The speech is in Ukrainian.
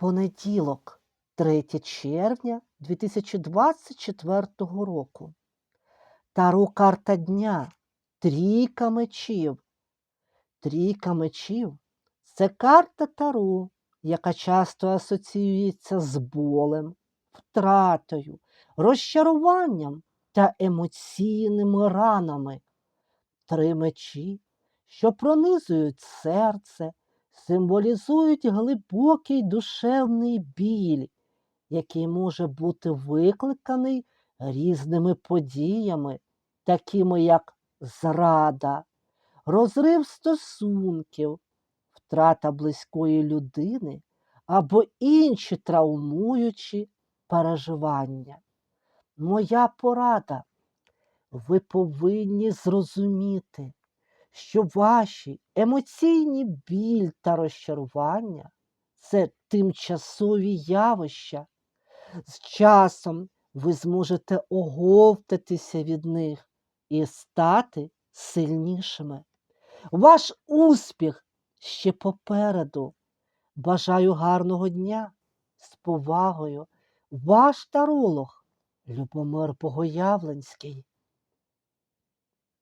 Понеділок, 3 червня 2024 року. Таро карта дня. Трійка мечів. Трійка мечів це карта Таро, яка часто асоціюється з болем, втратою, розчаруванням та емоційними ранами. Три мечі, що пронизують серце, символізують глибокий душевний біль, який може бути викликаний різними подіями, такими як зрада, розрив стосунків, втрата близької людини або інші травмуючі переживання. Моя порада. Ви повинні зрозуміти, що ваші емоційні біль та розчарування це тимчасові явища. З часом ви зможете оговтатися від них і стати сильнішими. Ваш успіх ще попереду. Бажаю гарного дня з повагою. Ваш таролог Любомир Богоявленський.